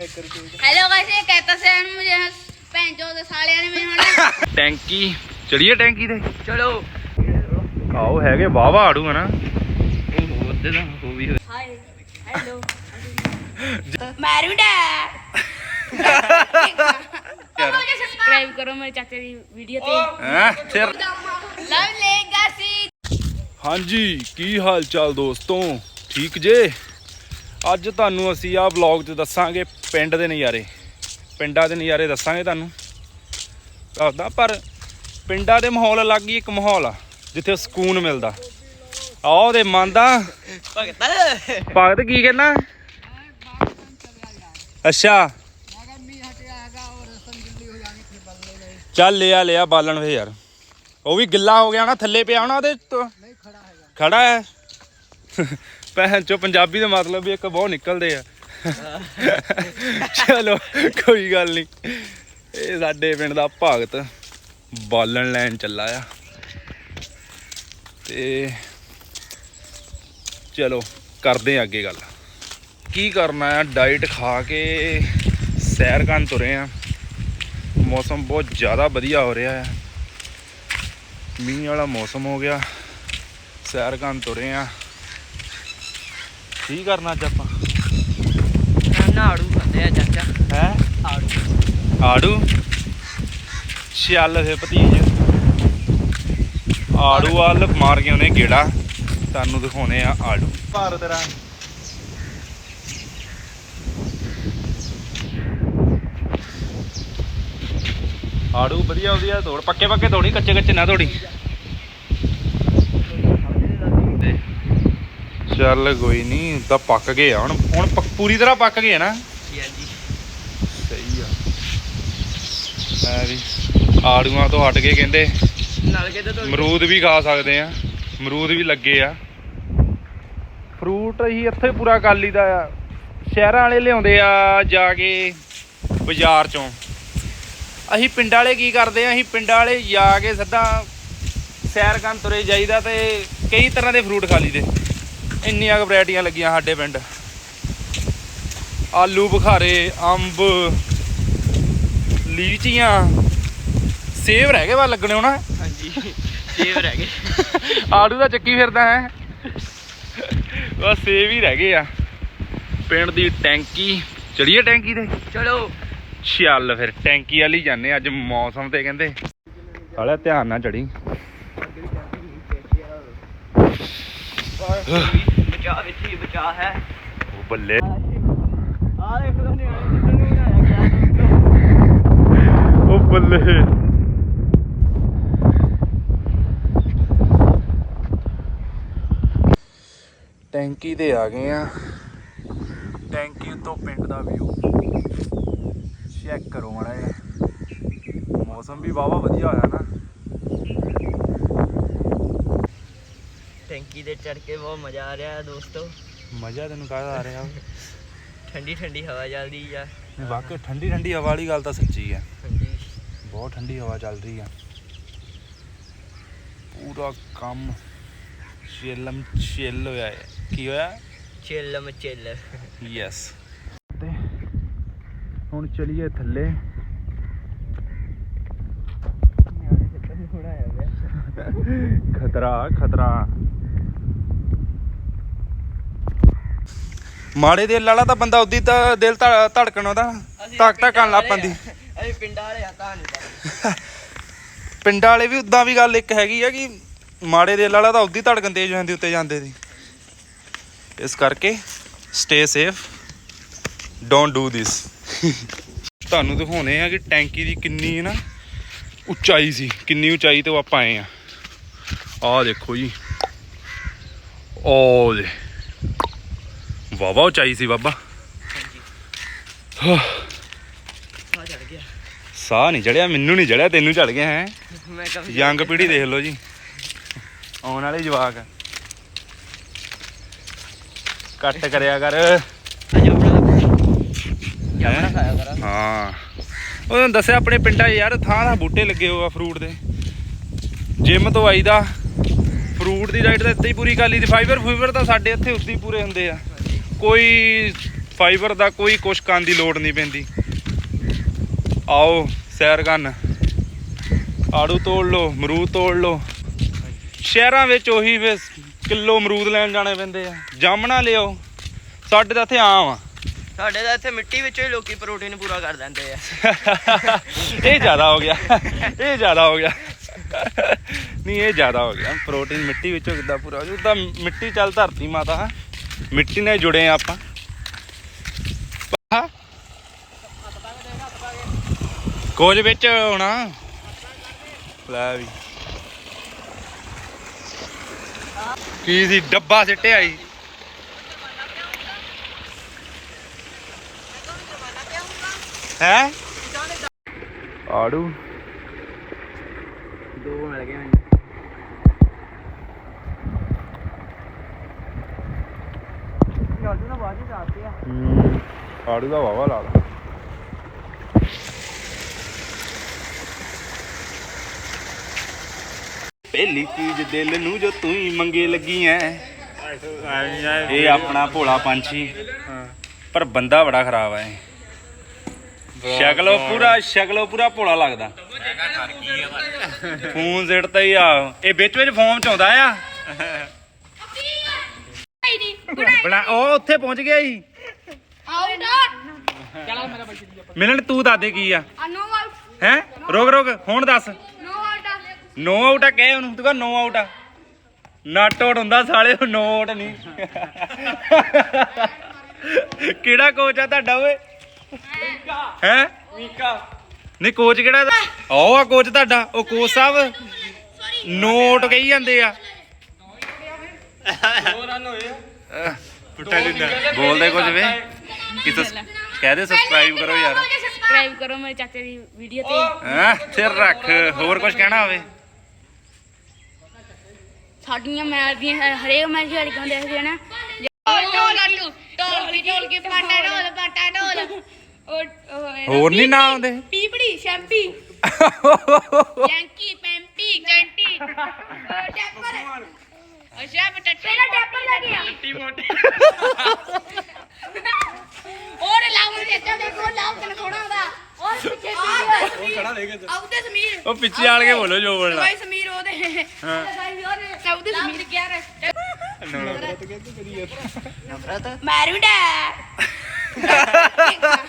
Hello guys ये कहता से मुझे भैन चोद साले ने मैंने होना ਟੈਂਕੀ ਚੜੀਏ ਟੈਂਕੀ ਤੇ ਚਲੋ ਆਓ ਹੈਗੇ ਵਾਵਾ ਆੜੂ ਹਨਾ ਉਹ ਉਹਦੇ ਦਾ ਉਹ ਵੀ हाय हेलो मैरूडा मुझे सब्सक्राइब करो मेरे चाचा की वीडियो पे ਹੈ ਸਿਰ लव लेगासी ਹਾਂਜੀ ਕੀ ਹਾਲ ਚਾਲ ਦੋਸਤੋ ਠੀਕ ਜੇ ਅੱਜ ਤੁਹਾਨੂੰ ਅਸੀਂ ਆਹ ਵਲੌਗ 'ਚ ਦੱਸਾਂਗੇ ਪਿੰਡ ਦੇ ਨਜ਼ਾਰੇ, ਪਿੰਡਾਂ ਦੇ ਨਜ਼ਾਰੇ ਦੱਸਾਂਗੇ ਤੁਹਾਨੂੰ। ਦੱਸਦਾ, ਪਰ ਪਿੰਡਾਂ ਦੇ ਮਾਹੌਲ ਅਲੱਗ ਹੀ ਇੱਕ ਮਾਹੌਲ ਆ, ਜਿੱਥੇ ਸਕੂਨ ਮਿਲਦਾ। ਆ ਉਹਦੇ ਮਨ ਦਾ। ਭਗਤ ਭਗਤ ਕੀ ਕਹਿੰਦਾ? ਅੱਛਾ। ਚੱਲ, ਲਿਆ ਲਿਆ ਬਾਲਣ ਵੇ ਯਾਰ। ਉਹ ਵੀ ਗਿੱਲਾ ਹੋ ਗਿਆ ਨਾ, ਥੱਲੇ ਪਿਆ ਹੋਣਾ ਉਹਦੇ ਨਹੀਂ ਖੜਾ ਹੈਗਾ ਖੜਾ ਹੈ। ਭੈਣ ਚੋ, ਪੰਜਾਬੀ ਦਾ ਮਤਲਬ ਵੀ ਇੱਕ ਬਹੁਤ ਨਿਕਲਦੇ ਆ। ਚਲੋ, ਕੋਈ ਗੱਲ ਨਹੀਂ ਇਹ ਸਾਡੇ ਪਿੰਡ ਦਾ ਭਗਤ ਬਾਲਣ ਲੈਣ ਚੱਲਾ ਆ। ਤੇ ਚਲੋ, ਕਰਦੇ ਆ ਅੱਗੇ ਗੱਲ। ਕੀ ਕਰਨਾ ਆ? ਡਾਈਟ ਖਾ ਕੇ ਸੈਰ ਕਰਨ ਤੁਰੇ ਆ। ਮੌਸਮ ਬਹੁਤ ਜ਼ਿਆਦਾ ਵਧੀਆ ਹੋ ਰਿਹਾ ਆ। ਮੀਂਹ ਵਾਲਾ ਮੌਸਮ ਹੋ ਗਿਆ। ਸੈਰ ਕਰਨ ਤੁਰੇ ਆ। ਕੀ ਕਰਨਾ ਅੱਜ ਆਪਾਂ? ਨਾੜੂ ਖਾਂਦੇ ਆ ਚਾਚਾ। ਹੈ? ਆੜੂ। ਆੜੂ ਚੱਲ ਫੇ ਭਤੀਜ। ਆੜੂ ਵਾਲ ਮਾਰ ਕੇ ਉਹਨੇ ਗੇੜਾ। ਤੁਹਾਨੂੰ ਦਿਖਾਉਣੇ ਆ ਆੜੂ। ਭਾਰ ਤੇਰਾ ਆੜੂ ਵਧੀਆ ਵਧੀਆ ਤੋੜ। ਪੱਕੇ ਪੱਕੇ ਤੋੜੀ ਕੱਚੇ ਕੱਚੇ ਨਾ ਤੋੜੀ। ਚੱਲ ਕੋਈ ਨਹੀਂ ਤਾਂ ਪੱਕ ਗਏ ਆ। ਹੁਣ ਹੁਣ ਪੱਕ- ਪੂਰੀ ਤਰ੍ਹਾਂ ਪੱਕ ਗਏ ਆ ਨਾ? ਹਾਂਜੀ ਸਹੀ ਆ। ਐ ਵੀ ਆੜੂਆਂ ਤੋਂ ਹਟ ਕੇ ਕਹਿੰਦੇ ਨਾਲ ਕੇ ਤਾਂ ਅਮਰੂਦ ਵੀ ਖਾ ਸਕਦੇ ਆ। ਅਮਰੂਦ ਵੀ ਲੱਗੇ ਆ। ਫਰੂਟ ਅਸੀਂ ਇੱਥੇ ਪੂਰਾ ਕਰ ਲਈਦਾ ਆ। ਸ਼ਹਿਰਾਂ ਵਾਲੇ ਲਿਆਉਂਦੇ ਆ ਜਾ ਕੇ ਬਾਜ਼ਾਰ ਚੋਂ। ਅਸੀਂ ਪਿੰਡਾਂ ਵਾਲੇ ਕੀ ਕਰਦੇ ਆ ਅਸੀਂ ਪਿੰਡਾਂ ਵਾਲੇ ਜਾ ਕੇ ਸਿੱਧਾ ਸੈਰ ਕਰਨ ਤੁਰੇ ਜਾਈਦਾ ਤੇ ਕਈ ਤਰ੍ਹਾਂ ਦੇ ਫਰੂਟ ਖਾ ਲਈਦੇ। ਇੰਨੀਆਂ ਕੁ ਵੈਰਾਈਟੀਆਂ ਲੱਗੀਆਂ ਸਾਡੇ ਪਿੰਡ। ਆਲੂ ਬੁਖਾਰੇ ਅੰਬ ਲੀਚੀਆਂ। ਸੇਬ ਰਹਿ ਗਏ ਵਾ ਲੱਗਣੇ ਹੋਣਾ। ਹਾਂਜੀ ਸੇਵ ਰਹਿ ਗਏ। ਆੜੂ ਦਾ ਚੱਕੀ ਫਿਰਦਾ ਹੈ। ਬਸ ਸੇਬ ਹੀ ਰਹਿ ਗਏ ਆ। ਪਿੰਡ ਦੀ ਟੈਂਕੀ। ਚੜੀਏ ਟੈਂਕੀ ਤੇ? ਚਲੋ ਚੱਲ ਫਿਰ ਟੈਂਕੀ ਵਾਲੀ ਜਾਂਦੇ ਅੱਜ ਮੌਸਮ ਤੇ ਕਹਿੰਦੇ। ਸਾਲਿਆ ਧਿਆਨ ਨਾਲ ਚੜੀ। ਬਚਾ ਵਿੱਚ ਹੀ ਬਚਾ ਹੈ ਉਹ ਬੱਲੇ ਆ ਦੇਖ ਲੋ ਨਿਆਣੇ ਕਿੱਥੇ ਨੂੰ ਆਇਆ ਗਿਆ ਉਹ ਬੱਲੇ ਟੈਂਕੀ ਤੇ ਆ ਗਏ ਆ। ਟੈਂਕੀ ਤੋਂ ਪਿੰਡ ਦਾ ਵਿਊ ਚੈੱਕ ਕਰੋ ਮਾੜਾ ਮੌਸਮ ਵੀ ਵਾਵਾ ਵਧੀਆ ਹੋਇਆ ਨਾ। ਟੈਂਕੀ ਤੇ ਚੜ ਕੇ ਬਹੁਤ ਮਜ਼ਾ ਆ ਰਿਹਾ ਹੈ ਦੋਸਤੋ। ਮਜ਼ਾ ਤੈਨੂੰ ਕਾਹਦਾ ਆ ਰਿਹਾ? ਠੰਡੀ ਠੰਡੀ ਹਵਾ ਚੱਲਦੀ ਆ। ਵਾਕਈ ਠੰਡੀ ਠੰਡੀ ਹਵਾ ਵਾਲੀ ਗੱਲ ਤਾਂ ਸੱਚੀ ਆ। ਹਾਂਜੀ। ਬਹੁਤ ਠੰਡੀ ਹਵਾ ਚੱਲ ਰਹੀ ਆ। ਪੂਰਾ ਕੰਮ ਚਿਲਮ ਚਿੱਲ ਹੋਇਆ ਹੈ। ਕੀ ਹੋਇਆ? ਚਿੱਲ ਮਚਿੱਲ ਯੈਸ ਤੇ ਹੁਣ ਚਲੀਏ ਥੱਲੇ। ਖਤਰਾ ਖਤਰਾ। ਮਾੜੇ ਦਿਲ ਵਾਲਾ ਤਾਂ ਬੰਦਾ ਉਦੀ ਤਾਂ ਦਿਲ ਧੜ- ਧੜਕਣ ਉਹਦਾ। ਧੱਕ ਧੱਕਣ ਲੱਗ ਪੈਂਦੀ। ਅਸੀਂ ਪਿੰਡਾਂ ਵਾਲੇ ਆ ਤਾਂ ਨਹੀਂ ਪਿੰਡਾਂ ਵਾਲੇ ਵੀ ਉਦਾਂ ਵੀ ਗੱਲ ਇੱਕ ਹੈਗੀ ਆ ਕਿ ਮਾੜੇ ਦਿਲ ਵਾਲਾ ਤਾਂ ਉਦੀ ਧੜਕਣ ਤੇਜ਼ ਹੋ ਜਾਂਦੀ ਉੱਤੇ ਜਾਂਦੇ ਦੀ। ਇਸ ਕਰਕੇ stay safe don't do this ਤੁਹਾਨੂੰ ਦਿਖਾਉਣੇ ਆ ਕਿ ਟੈਂਕੀ ਦੀ ਕਿੰਨੀ ਨਾ ਉਚਾਈ ਸੀ ਕਿੰਨੀ ਉਚਾਈ ਤੋਂ ਆਪਾਂ ਆਏ ਆ। ਆਹ ਦੇਖੋ ਜੀ। ਉਹ ਦੇ ਵਾਵਾ ਉਚਾਈ ਸੀ ਬਾਬਾ। ਆ ਚੜ ਗਿਆ। ਸਾਹ ਨਹੀਂ ਚੜਿਆ ਮੈਨੂੰ ਨਹੀਂ ਚੜਿਆ ਤੈਨੂੰ ਚੜ ਗਿਆ ਹੈ। ਮੈਂ ਕभी ਯੰਗ ਪੀੜ੍ਹੀ ਦੇਖ ਲਓ ਜੀ। ਆਉਣ ਵਾਲੇ ਜਵਾਕ। ਕੱਟ ਕਰਿਆ ਕਰ। ਅੱਜ ਆਪਣਾ ਜਾਮਣਾ ਖਾਇਆ ਕਰਾਂ। ਹਾਂ। ਉਹਨਾਂ ਦੱਸਿਆ ਆਪਣੇ ਪਿੰਡਾਂ 'ਚ ਯਾਰ ਥਾਂ ਥਾਂ ਬੂਟੇ ਲੱਗੇ ਹੋਏ ਆ ਫਰੂਟ ਦੇ। ਜਿਮ ਤੋਂ ਆਈਦਾ। ਫਰੂਟ ਦੀ ਡਾਈਟ ਤਾਂ ਇੱਥੇ ਹੀ ਪੂਰੀ ਕਰ ਲਈ ਦੀ ਫਾਈਬਰ ਫੂਈਬਰ ਤਾਂ ਸਾਡੇ ਇੱਥੇ ਉੱਦੀ ਪੂਰੇ ਹੁੰਦੇ ਆ। ਕੋਈ ਫਾਈਬਰ ਦਾ ਕੋਈ ਕੁਛ ਕਰਨ ਦੀ ਲੋੜ ਨਹੀਂ ਪੈਂਦੀ। ਆਓ ਸੈਰ ਕਰਨ। ਆੜੂ ਤੋੜ ਲਓ ਅਮਰੂਦ ਤੋੜ ਲਓ। ਸ਼ਹਿਰਾਂ ਵਿੱਚ ਉਹੀ ਫਿਰ ਕਿਲੋ ਅਮਰੂਦ ਲੈਣ ਜਾਣੇ ਪੈਂਦੇ ਆ। ਜਾਮਣਾ ਲਿਓ ਸਾਡੇ ਤਾਂ ਇੱਥੇ ਆਮ ਆ। ਸਾਡੇ ਤਾਂ ਇੱਥੇ ਮਿੱਟੀ ਵਿੱਚੋਂ ਹੀ ਲੋਕੀ ਪ੍ਰੋਟੀਨ ਪੂਰਾ ਕਰ ਦਿੰਦੇ ਆ। ਇਹ ਜ਼ਿਆਦਾ ਹੋ ਗਿਆ। ਇਹ ਜ਼ਿਆਦਾ ਹੋ ਗਿਆ। ਨਹੀਂ ਇਹ ਜ਼ਿਆਦਾ ਹੋ ਗਿਆ। ਪ੍ਰੋਟੀਨ ਮਿੱਟੀ ਵਿੱਚੋਂ ਕਿੱਦਾਂ ਪੂਰਾ ਹੋ ਜੂ ਤਾਂ ਮਿੱਟੀ ਚੱਲ ਧਰਤੀ ਮਾਤਾ ਮਿੱਟੀ ਨਾਲ ਜੁੜੇ ਆ ਆਪਾਂ। ਆਹ। ਵਿੱਚ ਹੋਣਾ। ਲੈ ਵੀ। ਕੀ ਸੀ? ਡੱਬਾ ਸਿੱਟਿਆ ਸੀ। ਹੈ? ਆੜੂ। ਦੋ ਮਿਲ ਗਏ ਮੈਨੂੰ। ਯਾਰ ਨਾ ਬਾਜੀ ਜਾਂਦੇ ਆ। ਆੜੂ ਦਾ ਵਾਵਾ ਲਾ ਲਾ। ਪਹਿਲੀ ਚੀਜ਼ ਦਿਲ ਨੂੰ ਜੋ ਤੂੰ ਹੀ ਮੰਗੇ ਲੱਗੀ ਐ, ਇਹ ਆਪਣਾ ਭੋਲਾ ਪੰਛੀ। ਪਰ ਬੰਦਾ ਬੜਾ ਖਰਾਬ ਐ। ਸ਼ਕਲੋ ਪੂਰਾ ਸ਼ਕਲੋ ਪੂਰਾ ਭੋਲਾ ਲੱਗਦਾ। ਫੋਨ ਸਿੱਟਦਾ ਹੀ ਆ। ਇਹ ਵਿੱਚ ਵਿੱਚ ਫੋਮ ਚ ਆਉਂਦਾ ਆ। ਬਣਾ ਉਹ ਉੱਥੇ ਪਹੁੰਚ ਗਿਆ ਸੀ ਆਊਟ ਮਿਲਣ ਤੂੰ ਦੱਸ ਕੀ ਆ? ਨੋ ਆਊਟ ਹੈ? ਰੋਕ ਰੋਕ ਹੁਣ ਦੱਸ। ਨੋ ਆਊਟ ਨੋ ਆਊਟ ਆ ਕਹੇ ਉਹਨੂੰ ਤੂੰ ਕਹ ਨੋ ਆਊਟ ਆ। ਨਟ ਆਊਟ ਹੁੰਦਾ ਸਾਲੇ ਨੋ ਆਊਟ ਨਹੀਂ। ਕਿਹੜਾ ਕੋਚ ਆ ਤੁਹਾਡਾ ਓਏ? ਹੈ? ਮੀਕਾ। ਨਹੀਂ ਕੋਚ ਕਿਹੜਾ? ਉਹ ਆ ਕੋਚ ਤੁਹਾਡਾ ਉਹ ਕੋਚ ਸਾਹਿਬ। ਨੋਟ ਕਹੀ ਜਾਂਦੇ ਆ। ਦੋ ਰਨ ਹੋਏ ਆ ਬੋਲਦੇ ਕੁਝ ਵੇ? ਕਿ ਸਸ ਕਹਦੇ ਸਬਸਕ੍ਰਾਈਬ ਕਰੋ ਯਾਰ। ਸਬਸਕ੍ਰਾਈਬ ਕਰੋ ਮੇਰੇ ਚਾਚੇ ਦੀ ਵੀਡੀਓ ਤੇ। ਹਾਂ? ਸਿਰ ਰੱਖ। ਹੋਰ ਕੁਝ ਕਹਿਣਾ ਹੋਵੇ? ਸਾਡੀਆਂ ਮੈਚ ਦੀਆਂ ਹਰੇਕ ਮੈਚ ਵਾਲੀ ਕਿਉਂ ਦੇਖਦੇ ਨੇ। ਉਹ ਉਹ ਹੋਰ ਨਹੀਂ ਨਾ ਆਉਂਦੇ? ਪੀਪੜੀ ਸ਼ੈਂਪੀ। ਯੈਂਕੀ ਪੈਂਪੀ ਜੈਂਟੀ ਟੈਪਰ ਅੱਛਾ ਬਟਾ ਤੇਰਾ ਟੈਪਰ ਲੱਗ ਗਿਆ ਟੀ ਮੋਟੀ ਔਰ ਲਾਉਂ ਦੇ ਚੱਲ ਦੇਖੋ ਲਾਉਂ ਤੈਨੂੰ ਥੋੜਾ ਦਾ। ਔਰ ਪਿੱਛੇ ਉਹ ਖੜਾ ਦੇ ਗਿਆ ਆਉਦੇ ਸਮੀਰ। ਉਹ ਪਿੱਛੇ ਆਣ ਕੇ ਬੋਲੋ ਜੋ ਬੋਲਣਾ ਭਾਈ ਸਮੀਰ ਉਹਦੇ। ਹਾਂ। ਸਾਉਦੇ ਸਮੀਰ। ਕਿਆ ਰੇ ਨਫ਼ਰਤ ਮਾਰੂਡਾ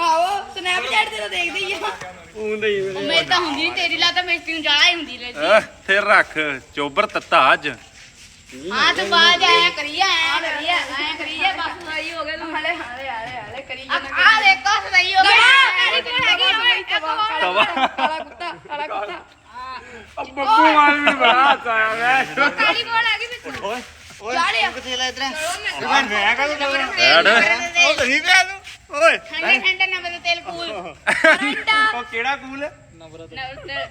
ਆਓ ਸਨੈਪਚੈਟ ਤੇ ਤਾਂ ਦੇਖਦੇ ਹੀ ਆ। ਉਂਦੇ ਹੀ ਉਹ ਮੇਰੀ ਤਾਂ ਹੁੰਦੀ ਨਹੀਂ ਤੇਰੀ ਲਾ ਤਾਂ ਬੇਇੱਜ਼ਤੀ ਨੂੰ ਜਾਣਾ ਹੀ ਹੁੰਦੀ ਲੈ ਅਹ, ਫਿਰ ਰੱਖ ਚੋਬਰ ਤੱਤਾ ਅੱਜ। ਹਾਂ ਤੇ ਬਾਜ ਆਇਆ ਕਰੀਏ ਆਇਆ ਕਰੀਏ ਆਇਆ ਕਰੀਏ ਬਸ। ਸਹੀ ਹੋ ਗਿਆ ਤੂੰ ਹਲੇ ਹਲੇ ਹਲੇ ਹਲੇ ਕਰੀ ਆ। ਦੇਖੋ ਸਹੀ ਹੋ ਗਿਆ। ਮੇਰੀ ਕੋਲ ਹੈਗੀ? ਓਏ ਤਵਾ। ਕਾਲਾ ਕੁੱਤਾ ਕਾਲਾ ਕੁੱਤਾ ਬੱਬੂ ਮਾਰ ਵੀ ਬੜਾ ਹਸਾਇਆ ਮੈਂ। ਕਾਲੀ ਕੋਲ ਹੈਗੀ ਵਿੱਚ ਓਏ ਓਏ। ਕਿੱਥੇ ਲੈ ਇਧਰ? ਮੈਂ ਮੈਂ ਕਦੋਂ ਬੈਠ। ਉਹ ਨਹੀਂ ਪਿਆ ਤੂੰ ਓਏ। ਠੰਡੇ ਠੰਡੇ ਨਵੇਂ ਦਾ ਤੇਲ ਕੂਲ। ਠੰਡਾ ਉਹ ਕਿਹੜਾ ਕੂਲ? ਨਵ